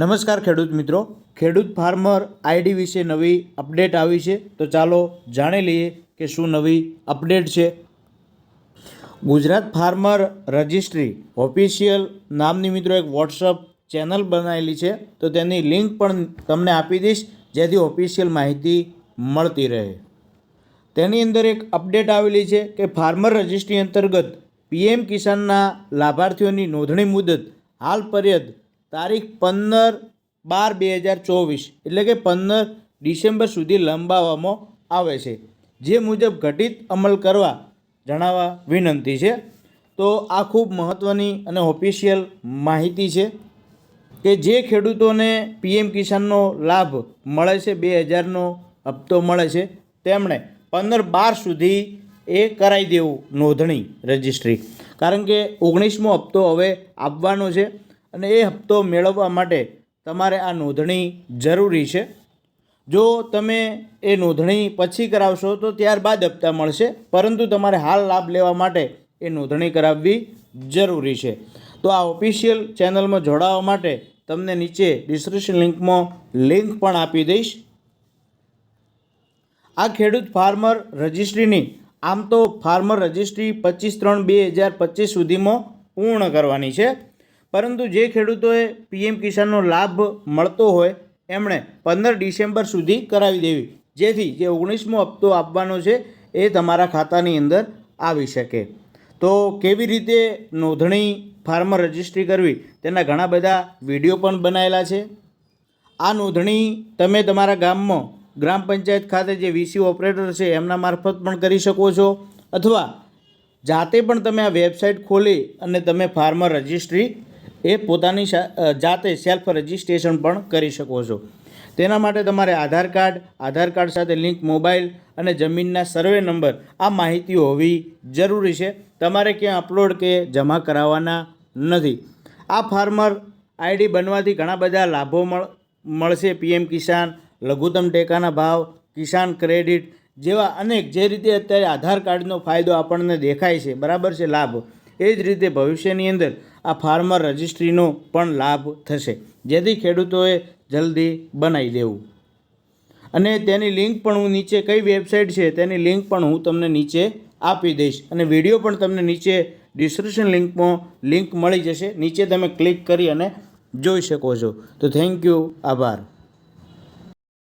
નમસ્કાર ખેડૂત મિત્રો. ખેડૂત ફાર્મર આઈડી વિશે નવી અપડેટ આવી છે. તો ચાલો જાણી લઈએ કે શું નવી અપડેટ છે. ગુજરાત ફાર્મર રજિસ્ટ્રી ઓફિશિયલ નામની મિત્રો એક વોટ્સઅપ ચેનલ બનાવેલી છે. તો તેની લિંક પણ તમને આપી દઈશ, જેથી ઓફિશિયલ માહિતી મળતી રહે. તેની અંદર એક અપડેટ આવેલી છે કે ફાર્મર રજિસ્ટ્રી અંતર્ગત પીએમ કિસાનના લાભાર્થીઓની નોંધણી મુદત હાલ પર્યંત તારીખ પંદર બાર બે હજાર ચોવીસ, એટલે કે પંદર ડિસેમ્બર સુધી લંબાવવામાં આવે છે. જે મુજબ ઘટિત અમલ કરવા જણાવવા વિનંતી છે. તો આ ખૂબ મહત્ત્વની અને ઓફિશિયલ માહિતી છે કે જે ખેડૂતોને પીએમ કિસાનનો લાભ મળે છે, બે હજારનો હપ્તો મળે છે, તેમણે પંદર બાર સુધી એ કરાવી દેવું નોંધણી રજિસ્ટ્રી. કારણ કે ઓગણીસમો હપ્તો હવે આપવાનો છે. અને એ હપ્તો મેળવવા માટે તમારે આ નોંધણી જરૂરી છે. જો તમે એ નોંધણી પછી કરાવશો તો ત્યારબાદ હપ્તા મળશે, પરંતુ તમારે હાલ લાભ લેવા માટે એ નોંધણી કરાવવી જરૂરી છે. તો આ ઓફિશિયલ ચેનલમાં જોડાવા માટે તમને નીચે ડિસ્ક્રિપ્શન લિંકમાં લિંક પણ આપી દઈશ. આ ખેડૂત ફાર્મર રજિસ્ટ્રીની આમ તો ફાર્મર રજિસ્ટ્રી પચીસ ત્રણ બે હજાર પચીસ સુધીમાં પૂર્ણ કરવાની છે. પરંતુ જે ખેડૂતોએ પીએમ કિસાનનો લાભ મળતો હોય, એમણે પંદર ડિસેમ્બર સુધી કરાવી દેવી. જેથી જે ઓગણીસમો હપ્તો આપવાનો છે, એ તમારા ખાતાની અંદર આવી શકે. તો કેવી રીતે નોંધણી ફાર્મર રજિસ્ટ્રી કરવી? તેના ઘણા બધા વીડિયો પણ બનાવેલા છે. આ નોંધણી તમે તમારા ગામમાં ગ્રામ પંચાયત ખાતે જે વીસી ઓપરેટર છે, એમના મારફત પણ કરી શકો છો. અથવા જાતે પણ તમે આ વેબસાઇટ ખોલી અને તમે ફાર્મર રજિસ્ટ્રી એ પોતાની જાતે સેલ્ફ રજિસ્ટ્રેશન પણ કરી શકો છો. તેના માટે તમારે આધાર કાર્ડ આધાર કાર્ડ સાથે લિંક મોબાઈલ અને જમીનના સર્વે નંબર આ માહિતી હોવી જરૂરી છે. તમારે ક્યાં અપલોડ કે જમા કરાવવાના નથી. આ ફાર્મર આઈડી બનવાથી ઘણા બધા લાભો મળ, મળશે. પીએમ કિસાન, લઘુત્તમ ટેકાના ભાવ, કિસાન ક્રેડિટ જેવા અનેક જે રીતે અત્યારે આધાર કાર્ડનો ફાયદો આપણને દેખાય છે. બરાબર છે? લાભ. એ જ રીતે ભવિષ્યની અંદર આ ફાર્મર રજિસ્ટ્રીનો પણ લાભ થશે. જેથી ખેડૂતોએ જલ્દી બનાવી દેવું. અને તેની લિંક પણ હું નીચે કઈ વેબસાઇટ છે તેની લિંક પણ હું તમને નીચે આપી દઈશ. અને વીડિયો પણ તમને નીચે ડિસ્ક્રિપ્શન લિંકમાં લિંક મળી જશે. નીચે તમે ક્લિક કરી અને જોઈ શકો છો. તો થેન્ક યુ. આભાર.